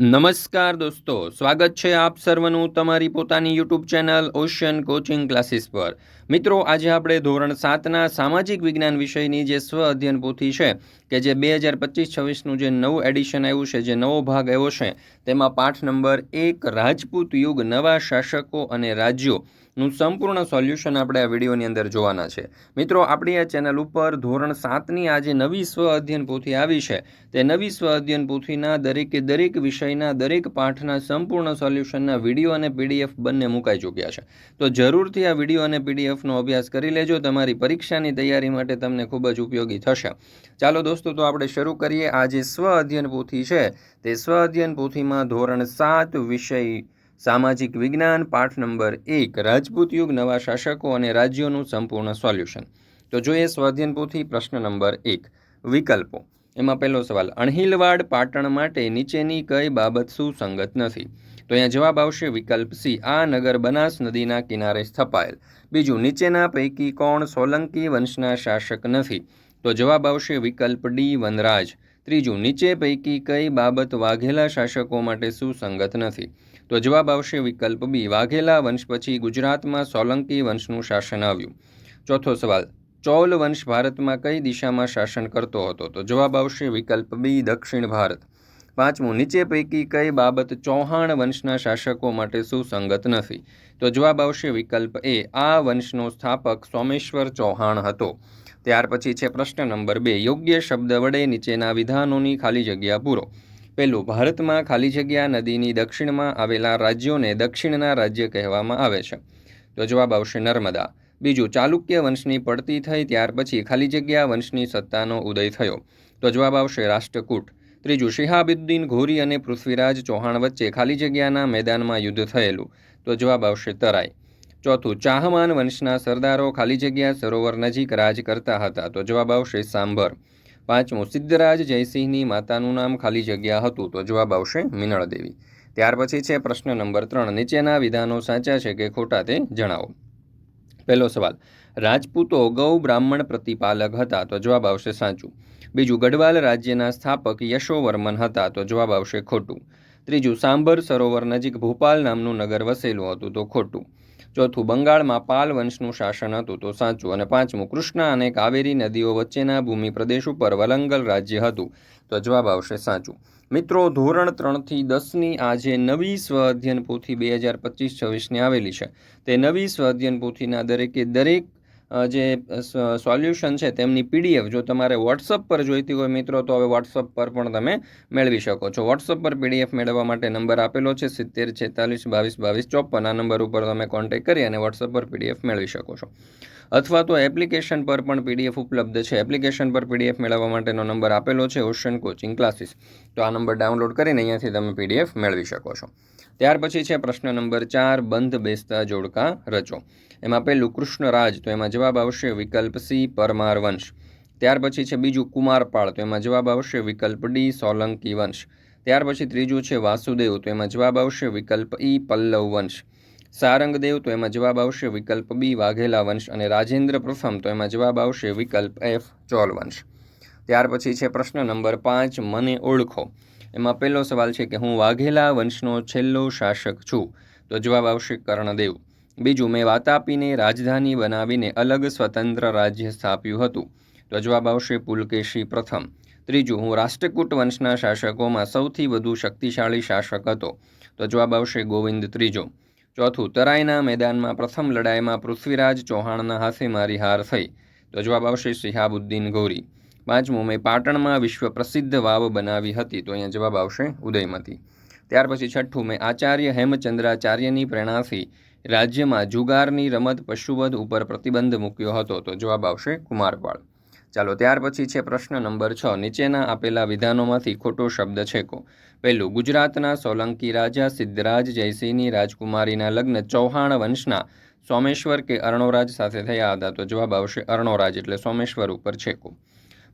નમસ્કાર દોસ્તો, સ્વાગત છે આપ સર્વનું તમારી પોતાની YouTube channel ocean coaching classes પર. મિત્રો, આજે આપણે ધોરણ સાતના સામાજિક વિજ્ઞાન વિષયની જે સ્વ અધ્યયન પોથી છે, કે જે બે હજાર પચીસ છવ્વીસનું જે નવું એડિશન આવ્યું છે, જે નવો ભાગ આવ્યો છે, તેમાં પાઠ નંબર એક, રાજપૂત યુગ, નવા શાસકો અને રાજ્યો. નું સંપૂર્ણ સોલ્યુશન આપણે આ વિડીયોની અંદર જોવાના છે. મિત્રો, આપણી આ ચેનલ ઉપર ધોરણ સાતની આ જે નવી સ્વ અધ્યયન પોથી આવી છે. તે નવી સ્વ અધ્યયન પોથીના દરેકે દરેક વિષયના દરેક પાઠના સંપૂર્ણ સોલ્યુશનના વીડિયો અને પીડીએફ બંને મુકાઈ ચૂક્યા છે. તો જરૂરથી આ વીડિયો અને પીડીએફનો અભ્યાસ કરી લેજો. તમારી પરીક્ષાની તૈયારી માટે તમને ખૂબ જ ઉપયોગી થશે. ચાલો દોસ્તો, તો આપણે શરૂ કરીએ. આ જે સ્વ અધ્યયન પોથી છે, તે સ્વ અધ્યયન પોથીમાં ધોરણ સાત વિષય સામાજિક વિજ્ઞાન પાઠ નંબર એક, રાજપૂત યુગ નવા શાસકો અને રાજ્યોનું સંપૂર્ણ સોલ્યુશન. તો જોઈએ સ્વાધ્યન પોથી પ્રશ્ન નંબર એક, વિકલ્પો. એમાં પહેલો સવાલ, અણહિલવાડ પાટણ માટે નીચેની કઈ બાબત સુસંગત નથી? તો અહીંયા જવાબ આવશે વિકલ્પ સી, આ નગર બનાસ નદીના કિનારે સ્થપાયેલ. બીજું, નીચેના પૈકી કોણ સોલંકી વંશના શાસક નથી? તો જવાબ આવશે વિકલ્પ ડી, વનરાજ. ત્રીજું, નીચે પૈકી કઈ બાબત વાઘેલા શાસકો માટે સુસંગત નથી? તો જવાબ આવશે વિકલ્પ બી. વાઘેલા વંશ પછી ગુજરાતમાં સોલંકી વંશનું શાસન આવ્યું. ચોથો સવાલ, ચૌલ વંશ ભારતમાં કઈ દિશામાં શાસન કરતો હતો? તો જવાબ આવશે વિકલ્પ બી, દક્ષિણ ભારત. પાંચમું, નીચે પૈકી કઈ બાબત ચૌહાણ વંશના શાસકો માટે સુસંગત નથી? તો જવાબ આવશે વિકલ્પ એ, આ વંશનો સ્થાપક સોમેશ્વર ચૌહાણ હતો. ત્યાર પછી છે પ્રશ્ન નંબર બે, યોગ્ય શબ્દ વડે નીચેના વિધાનોની ખાલી જગ્યા પૂરો. પહેલું ભારતમાં ખાલી જગ્યા નદીની દક્ષિણમાં આવેલા રાજ્યોને દક્ષિણના રાજ્ય કહેવામાં આવે છે. તો જવાબ આવશે નર્મદા. બીજું, ચાલુક્ય વંશની પડતી થઈ ત્યાર પછી ખાલી જગ્યા વંશની સત્તાનો ઉદય થયો. તો જવાબ આવશે રાષ્ટ્રકૂટ. ત્રીજું, શિહાબુદ્દીન ઘોરી અને પૃથ્વીરાજ ચૌહાણ વચ્ચે ખાલી જગ્યાના મેદાનમાં યુદ્ધ થયેલું. તો જવાબ આવશે તરાઈ. ચોથું, ચાહમાન વંશના સરદારો ખાલી જગ્યા સરોવર નજીક રાજ કરતા હતા. તો જવાબ આવશે સાંભર. પાંચમું, સિદ્ધરાજ જયસિંહની માતાનું નામ ખાલી જગ્યા હતું તો જવાબ આવશે મિનળ દેવી ત્યાર પછી છે પ્રશ્ન નંબર ત્રણ, નીચેના વિધાનો સાચા છે કે ખોટા તે જણાવો. પહેલો સવાલ, રાજપૂતો ગૌ બ્રાહ્મણ પ્રતિપાલક હતા તો જવાબ આવશે સાચું. બીજું, ગઢવાલ રાજ્યના સ્થાપક યશોવર્મન હતા તો જવાબ આવશે ખોટું. ત્રીજું, સાંભર સરોવર નજીક ભોપાલ નામનું નગર વસેલું હતું તો ખોટું. ચોથું, બંગાળમાં પાલ વંશનું શાસન હતું, તો સાચું. અને પાંચમું, કૃષ્ણા અને કાવેરી નદીઓ વચ્ચેના ભૂમિ પ્રદેશ ઉપર વલંગલ રાજ્ય હતું. તો જવાબ આવશે સાચું. મિત્રો, ધોરણ ત્રણથી દસની આજે નવી સ્વ અધ્યયન પોથી બે હજાર પચીસ છવ્વીસની આવેલી છે. તે નવી સ્વ અધ્યયન પોથીના દરેકે દરેક જે સોલ્યુશન છે તેમની પીડીએફ જો તમારે વોટ્સઅપ પર જોઈતી હોય મિત્રો, તો હવે વોટ્સઅપ પર પણ તમે મેળવી શકો છો. વોટ્સઅપ પર પીડીએફ મેળવવા માટે નંબર આપેલો છે સિત્તેર, છેતાલીસ, બાવીસ બાવીસ, ચોપન. આ નંબર ઉપર તમે કોન્ટેક્ટ કરી અને વોટ્સઅપ પર પીડીએફ મેળવી શકો છો. અથવા તો એપ્લિકેશન પર પણ પીડીએફ ઉપલબ્ધ છે. એપ્લિકેશન પર પીડીએફ મેળવવા માટેનો નંબર આપેલો છે, ઓશન કોચિંગ ક્લાસીસ. તો આ નંબર ડાઉનલોડ કરીને અહીંયાથી તમે પીડીએફ મેળવી શકો છો. ત્યાર પછી છે પ્રશ્ન નંબર ચાર, બંધ બેસતા જોડકા રચો. એમાં પહેલું કૃષ્ણરાજ તો એમાં જવાબ આવશે વિકલ્પ સી, પરમાર વંશ. ત્યાર પછી છે બીજું કુમારપાળ તો એમાં જવાબ આવશે વિકલ્પ ડી, સોલંકી વંશ. ત્યાર પછી ત્રીજું છે વાસુદેવ, તો એમાં જવાબ આવશે વિકલ્પ ઈ, પલ્લવ વંશ. સારંગદેવ, તો એમાં જવાબ આવશે વિકલ્પ બી, વાઘેલા વંશ. અને રાજેન્દ્ર પ્રથમ, તો એમાં જવાબ આવશે વિકલ્પ એફ, ચોલ વંશ. ત્યાર પછી છે પ્રશ્ન નંબર પાંચ, મને ઓળખો. એમાં પહેલો સવાલ છે કે હું વાઘેલા વંશનો છેલ્લો શાસક છું. તો જવાબ આવશે કર્ણદેવ. બીજું, મેં વાતાપીને રાજધાની બનાવીને અલગ સ્વતંત્ર રાજ્ય સ્થાપ્યું હતું. તો જવાબ આવશે પુલકેશી પ્રથમ. ત્રીજું, હું રાષ્ટ્રકૂટ વંશના શાસકોમાં સૌથી વધુ શક્તિશાળી શાસક હતો. તો જવાબ આવશે ગોવિંદ ત્રીજો. ચોથું, તરાઈના મેદાનમાં પ્રથમ લડાઈમાં પૃથ્વીરાજ ચૌહાણના હાથે મારી હાર થઈ. તો જવાબ આવશે શિહાબુદ્દીન ગૌરી. પાંચમું, મેં પાટણમાં વિશ્વ પ્રસિદ્ધ વાવ બનાવી હતી. તો અહીંયા જવાબ આવશે ઉદયમતી ત્યાર પછી છઠ્ઠું, મેં આચાર્ય હેમચંદ્રાચાર્યની પ્રેરણાથી રાજ્યમાં જુગારની રમત પશુવધ ઉપર પ્રતિબંધ મૂક્યો હતો. તો જવાબ આવશે કુમારપાળ. ચાલો, ત્યાર પછી છે પ્રશ્ન નંબર છ, નીચેના આપેલા વિધાનોમાંથી ખોટો શબ્દ છે કો પહેલું, ગુજરાતના સોલંકી રાજા સિદ્ધરાજ જયસિંહની રાજકુમારીના લગ્ન ચૌહાણ વંશના સોમેશ્વર કે અર્ણોરાજ સાથે થયા હતા? તો જવાબ આવશે અર્ણોરાજ, એટલે સોમેશ્વર ઉપર છેકો.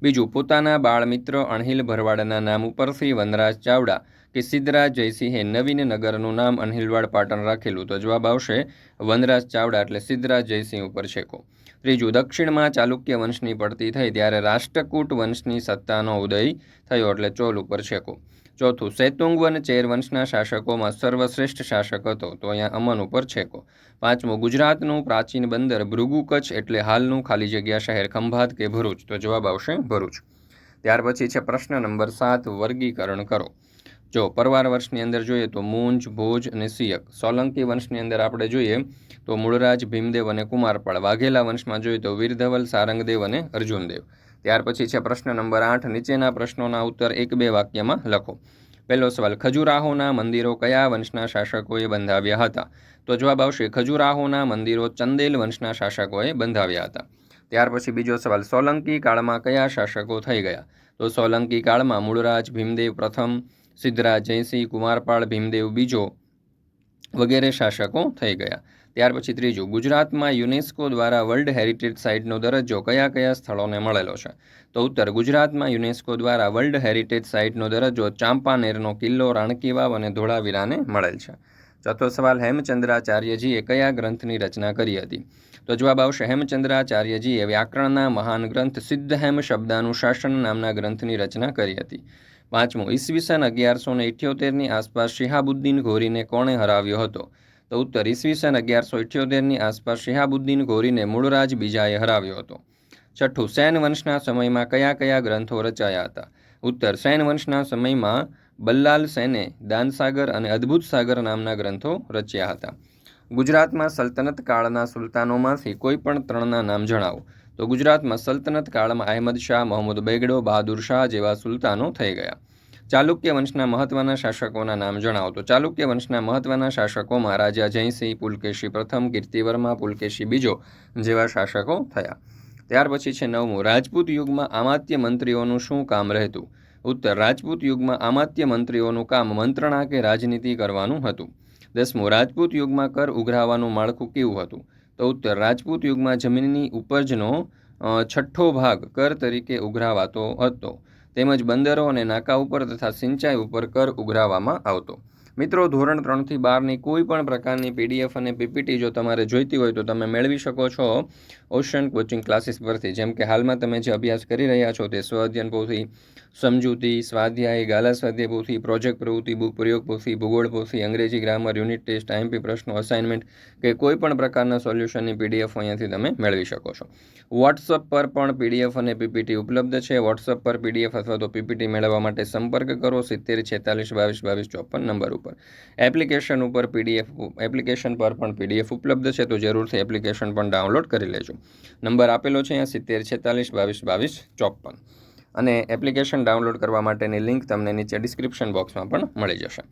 બીજું, પોતાના બાળમિત્ર અણહિલ ભરવાડના નામ ઉપરથી વનરાજ ચાવડા કે સિદ્ધરાજ જયસિંહે નવીન નગરનું નામ અણહિલવાડ પાટણ રાખેલું તો જવાબ આવશે વનરાજ ચાવડા એટલે સિદ્ધરાજ જયસિંહ ઉપર છેકો. ત્રીજું, દક્ષિણમાં ચાલુક્ય વંશની પડતી થઈ ત્યારે રાષ્ટ્રકૂટ વંશની સત્તાનો ઉદય થયો એટલે ચોલ ઉપર છેકો. ચોથું સેતુંગવન ચેર વંશના શાસકોમાં સર્વશ્રેષ્ઠ શાસક હતો, તો અહીંયા અમન ઉપર છેકો. પાંચમું, ગુજરાતનું પ્રાચીન બંદર ભૃગુ કચ્છ એટલે હાલનું ખાલી જગ્યા શહેર ખંભાત કે ભરૂચ, તો જવાબ આવશે ભરૂચ. ત્યાર પછી છે પ્રશ્ન નંબર સાત, વર્ગીકરણ કરો. જો પરવાર વર્ષની અંદર જોઈએ તો મૂંજ, ભોજ અને સિયક. સોલંકી વંશની અંદર આપણે જોઈએ તો મૂળરાજ, ભીમદેવ અને કુમારપાળ. વાઘેલા વંશમાં જોઈએ તો વીરધવલ, સારંગદેવ અને અર્જુનદેવ. ત્યાર પછી છે પ્રશ્ન નંબર આઠ. નીચેના પ્રશ્નોના ઉત્તર એક બે વાક્યમાં લખો. પહેલો સવાલ, ખજુરાહોના મંદિરો કયા વંશના શાસકોએ બંધાવ્યા હતા? તો જવાબ આવશે, ખજુરાહોના મંદિરો ચંદેલ વંશના શાસકોએ બંધાવ્યા હતા. ત્યાર પછી બીજો સવાલ, સોલંકી કાળમાં કયા શાસકો થઈ ગયા? તો સોલંકી કાળમાં મૂળરાજ, ભીમદેવ પ્રથમ, સિદ્ધરાજ જયસિંહ, કુમારપાળ, ભીમદેવ બીજો વગેરે શાસકો થઈ ગયા. ત્યાર પછી ત્રીજું, ગુજરાતમાં યુનેસ્કો દ્વારા વર્લ્ડ હેરિટેજ સાઇટનો દરજ્જો કયા કયા સ્થળોને મળેલો છે? તો ઉત્તર, ગુજરાતમાં યુનેસ્કો દ્વારા વર્લ્ડ હેરિટેજ સાઇટનો દરજ્જો ચાંપાનેરનો કિલ્લો, રાણકીવાવ અને ધોળાવીરાને મળેલ છે. ચોથો સવાલ, હેમચંદ્રાચાર્યજીએ કયા ગ્રંથની રચના કરી હતી? તો જવાબ આવશે, હેમચંદ્રાચાર્યજીએ વ્યાકરણના મહાન ગ્રંથ સિદ્ધહેમ શબ્દાનુશાસન નામના ગ્રંથની રચના કરી હતી. પાંચમું, ઈસવીસન અગિયારસો ને ઇઠ્યોતેરની આસપાસ શિહાબુદ્દીન ઘોરીને કોણે હરાવ્યો હતો? તો ઉત્તર ઈસવીસન અગિયારસો ઇઠ્યોતેરની આસપાસ શિહાબુદ્દીન ઘોરીને મૂળરાજ બીજાએ હરાવ્યો હતો. છઠ્ઠું સૈન વંશના સમયમાં કયા કયા ગ્રંથો રચાયા હતા? ઉત્તર સૈન વંશના સમયમાં બલ્લાલ સેને દાનસાગર અને અદ્ભુત સાગર નામના ગ્રંથો રચ્યા હતા. ગુજરાતમાં સલ્તનત કાળના સુલતાનોમાંથી કોઈ પણ ત્રણના નામ જણાવો. તો ગુજરાતમાં સલ્તનત કાળમાં અહેમદ શાહ, મોહમ્મદ બેગડો, બહાદુર શાહ જેવા સુલતાનો થઈ ગયા. ચાલુક્ય વંશના મહત્વના શાસકોના નામ જણાવો. તો ચાલુક્ય વંશના મહત્વના શાસકોમાં રાજા જયસિંહ, પુલકેશી પ્રથમ, કીર્તિવર્મા, પુલકેશી બીજો જેવા શાસકો થયા. ત્યાર પછી છે નવમું, રાજપૂત યુગમાં આમાત્ય મંત્રીઓનું શું કામ રહેતું? ઉત્તર, રાજપૂત યુગમાં આમાત્ય મંત્રીઓનું કામ મંત્રણા કે રાજનીતિ કરવાનું હતું? દસમું, રાજપૂત યુગમાં કર ઉઘરાવવાનું માળખું કેવું હતું? તો ઉત્તર, રાજપૂત યુગમાં જમીનની ઉપજનો છઠ્ઠો ભાગ કર તરીકે ઉઘરાવાતો હતો. તેમજ બંદરો અને નાકા ઉપર તથા સિંચાઈ ઉપર કર ઉઘરાવવામાં આવતો. મિત્રો, ધોરણ ત્રણથી બારની કોઈ પણ પ્રકારની પીડીએફ અને પીપીટી જો તમારે જોઈતી હોય તો તમે મેળવી શકો છો ઓશન કોચિંગ ક્લાસીસ પરથી. જેમ કે હાલમાં તમે જે અભ્યાસ કરી રહ્યા છો તે સ્વઅધ્યયન પોથી, સમજૂતી, સ્વાધ્યાય, ગાલા સ્વાધ્યાય પોથી, પ્રોજેક્ટ પ્રવૃત્તિ, બુક પ્રયોગ પોથી, ભૂગોળ પોથી, અંગ્રેજી ગ્રામર, યુનિટ ટેસ્ટ આઈએમપી પ્રશ્નો, અસાઇનમેન્ટ કે કોઈ પણ પ્રકારના સોલ્યુશનની પીડીએફ અહીંયાથી તમે મેળવી શકો છો. વોટ્સઅપ પર પણ પીડીએફ અને પીપીટી ઉપલબ્ધ છે. વોટ્સઅપ પર પીડીએફ અથવા તો પીપીટી મેળવવા માટે સંપર્ક કરો. સિત્તેર છેતાલીસ બાવીસ બાવીસ ચોપન નંબર ઉપર. એપ્લિકેશન ઉપર પીડીએફ એપ્લિકેશન પર પણ પીડીએફ ઉપલબ્ધ છે, તો જરૂરથી એપ્લિકેશન પણ ડાઉનલોડ કરી લેજો. નંબર આપેલો છે અહીંયા સિત્તેર, છેતાલીસ, બાવીસ બાવીસ, ચોપન. અને એપ્લિકેશન ડાઉનલોડ કરવા માટેની લિંક તમને નીચે ડિસ્ક્રિપ્શન બોક્સમાં પણ મળી જશે.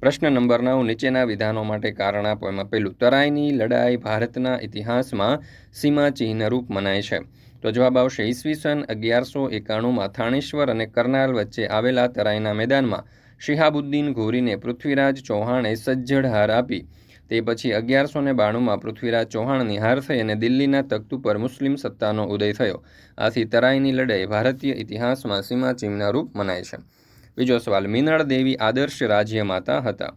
પ્રશ્ન નંબર નવ, નીચેના વિધાનો માટે કારણ આપો એમાં પહેલું, તરાઈની લડાઈ ભારતના ઇતિહાસમાં સીમાચિહ્ન રૂપ મનાય છે. તો જવાબ આવશે, ઈસવીસન અગિયારસો એકાણુંમાં થાણેશ્વર અને કરનાલ વચ્ચે આવેલા તરાઈના મેદાનમાં શિહાબુદ્દીન ઘોરીને પૃથ્વીરાજ ચૌહાણે સજ્જડ હાર આપી. તે પછી અગિયારસો ને બાણુંમાં પૃથ્વીરાજ ચૌહાણની હાર થઈ અને દિલ્હીના તખ્ત ઉપર મુસ્લિમ સત્તાનો ઉદય થયો. આથી તરાઈની લડાઈ ભારતીય ઇતિહાસમાં સીમાચીમના રૂપ મનાય છે. બીજો સવાલ મીનળ દેવી આદર્શ રાજ્ય માતા હતા?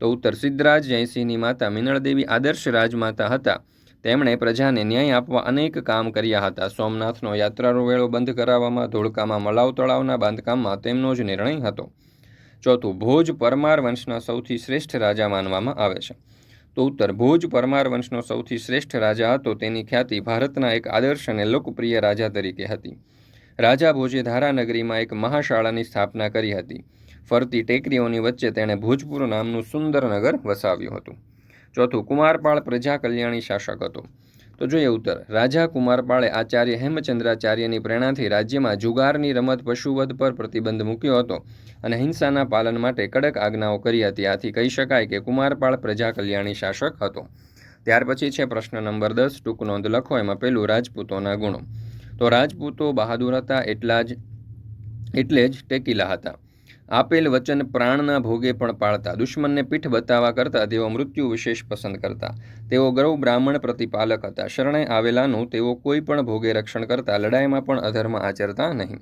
તો ઉત્તર, સિદ્ધરાજ જયસિંહની માતા મિનળ દેવી આદર્શ રાજમાતા હતા. તેમણે પ્રજાને ન્યાય આપવા અનેક કામ કર્યા હતા. સોમનાથનો યાત્રાનો વેળો બંધ કરાવવામાં, ધોળકામાં, મલાવ તળાવના બાંધકામમાં તેમનો જ નિર્ણય હતો. ચોથું, ભોજ પરમાર વંશના સૌથી શ્રેષ્ઠ રાજા માનવામાં આવે છે. તો ઉત્તર, ભોજ પરમાર વંશનો સૌથી શ્રેષ્ઠ રાજા હતો, તેની ખ્યાતિ ભારતના એક આદર્શ અને લોકપ્રિય રાજા તરીકે હતી. રાજા ભોજે ધારાનગરીમાં એક મહાશાળાની સ્થાપના કરી હતી. ફરતી ટેકરીઓની વચ્ચે તેણે ભોજપુર નામનું સુંદર નગર વસાવ્યું હતું. ચોથું, કુમારપાળ પ્રજા કલ્યાણી શાસક હતો. તો જોઈએ ઉત્તર. રાજા કુમારપાળે આચાર્ય હેમચંદ્રાચાર્યની પ્રેરણાથી રાજ્યમાં જુગારની રમત પશુવધ પર પ્રતિબંધ મૂક્યો હતો અને હિંસાના પાલન માટે કડક આજ્ઞાઓ કરી હતી. આથી કહી શકાય કે કુમારપાળ પ્રજા કલ્યાણી શાસક હતો. ત્યાર પછી છે પ્રશ્ન નંબર દસ. ટૂંક નોંધ લખો, એમાં પહેલું રાજપૂતોના ગુણો. તો રાજપૂતો બહાદુર હતા, એટલા જ, એટલે જ ટેકીલા હતા. આપેલ વચન પ્રાણના ભોગે પણ પાળતા, દુશ્મનને પીઠ બતાવવા કરતાં, તેઓ મૃત્યુ વિશેષ પસંદ કરતા. તેઓ ગૌ બ્રાહ્મણ પ્રતિપાલક હતા. શરણે આવેલાનું તેઓ કોઈ પણ ભોગે રક્ષણ કરતા, લડાઈમાં પણ અધર્મ આચરતા નહીં.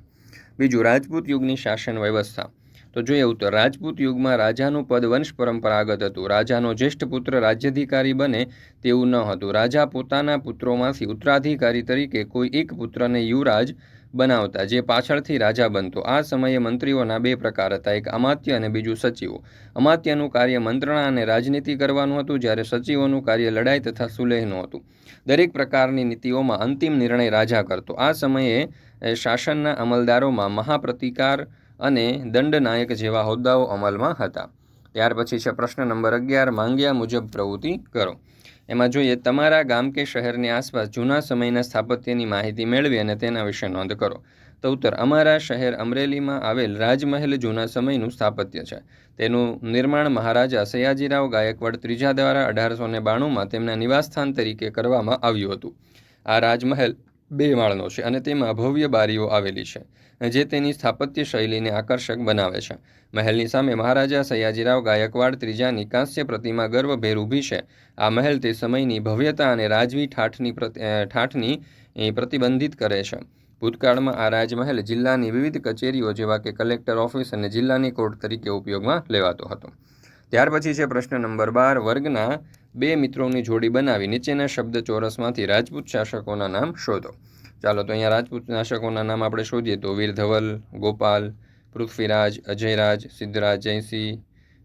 બીજું, રાજપૂત યુગની શાસન વ્યવસ્થા. તો જોઈએ ઉત્તર. રાજપૂત યુગમાં રાજાનું પદ વંશ પરંપરાગત હતું. રાજાનો જ્યેષ્ઠ પુત્ર રાજ્યાધિકારી બને તેવું ન હતું. રાજા પોતાના પુત્રોમાંથી ઉત્તરાધિકારી તરીકે કોઈ એક પુત્રને યુવરાજ બનાવતા જે પાછળથી રાજા બનતો. આ સમયે મંત્રીઓના બે પ્રકાર હતા, એક અમાત્ય અને બીજું સચિવો. અમાત્યનું કાર્ય મંત્રણા અને રાજનીતિ કરવાનું હતું, જ્યારે સચિવોનું કાર્ય લડાઈ તથા સુલેહનું હતું. દરેક પ્રકારની નીતિઓમાં અંતિમ નિર્ણય રાજા કરતો. આ સમયે શાસનના અમલદારોમાં મહાપ્રતિકાર અને દંડનાયક જેવા હોદ્દાઓ અમલમાં હતા. ત્યાર પછી છે પ્રશ્ન નંબર અગિયાર, માંગ્યા મુજબ પ્રવૃત્તિ કરો. એમાં જોઈએ, તમારા ગામ કે શહેરની આસપાસ જૂના સમયના સ્થાપત્યની માહિતી મેળવી અને તેના વિશે નોંધ કરો. તો ઉત્તર, અમારા શહેર અમરેલીમાં આવેલ રાજમહેલ જૂના સમયનું સ્થાપત્ય છે. તેનું નિર્માણ મહારાજા સયાજીરાવ ગાયકવાડ ત્રીજા દ્વારા અઢારસો ને બાણુંમાં તેમના નિવાસસ્થાન તરીકે કરવામાં આવ્યું હતું. આ રાજમહેલ બે માળનો છે અને તેમાં ભવ્ય બારીઓ આવેલી છે, જે તેની સ્થાપત્ય શૈલીને આકર્ષક બનાવે છે. મહેલની સામે મહારાજા સયાજીરાવ ગાયકવાડ ત્રીજાની કાંસ્ય પ્રતિમા ગર્વભેર ઊભી છે. આ મહેલ તે સમયની ભવ્યતા અને રાજવી ઠાઠની ઠાઠની પ્રતિબંધિત કરે છે. ભૂતકાળમાં આ રાજમહેલ જિલ્લાની વિવિધ કચેરીઓ જેવા કે કલેક્ટર ઓફિસ અને જિલ્લાની કોર્ટ તરીકે ઉપયોગમાં લેવાતો હતો. ત્યાર પછી છે પ્રશ્ન નંબર બાર, વર્ગના બે મિત્રોની જોડી બનાવી નીચેના શબ્દ ચોરસમાંથી રાજપૂત શાસકોના નામ શોધો. ચાલો તો અહીંયા રાજપૂત શાસકોના નામ આપણે શોધીએ તો વીર ધવલ, ગોપાલ, પૃથ્વીરાજ, અજયરાજ, સિદ્ધરાજ, જયસિંહ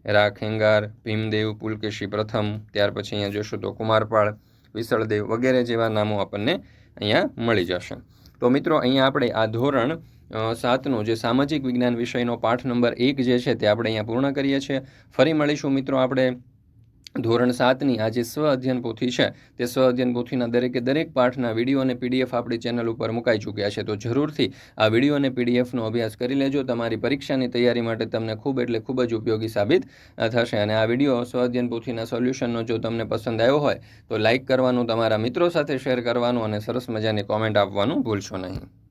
રાખેંગાર ભીમદેવ, પુલકેશી પ્રથમ, ત્યાર પછી અહીંયા જોશું તો કુમારપાળ, વિસળદેવ વગેરે જેવા નામો આપણને અહીંયા મળી જશે. તો મિત્રો અહીંયા આપણે આ ધોરણ સાતનો જે સામાજિક વિજ્ઞાન વિષયનો પાઠ નંબર એક જે છે તે આપણે અહીંયા પૂર્ણ કરીએ છીએ. ફરી મળીશું મિત્રો આપણે ધોરણ સાતની આ જે સ્વ અધ્યયન પોથી છે. તે સ્વ અધ્યયન પોથીના દરેકે દરેક પાઠના વીડિયો અને પીડીએફ આપણી ચેનલ ઉપર મુકાઈ ચૂક્યા છે. તો જરૂરથી આ વીડિયો અને પીડીએફનો અભ્યાસ કરી લેજો. તમારી પરીક્ષાની તૈયારી માટે તમને ખૂબ એટલે ખૂબ જ ઉપયોગી સાબિત થશે. અને આ વીડિયો સ્વ અધ્યયન પોથીના સોલ્યુશનનો જો તમને પસંદ આવ્યો હોય, તો લાઇક કરવાનું, તમારા મિત્રો સાથે શેર કરવાનું અને સરસ મજાની કોમેન્ટ આપવાનું ભૂલશો નહીં.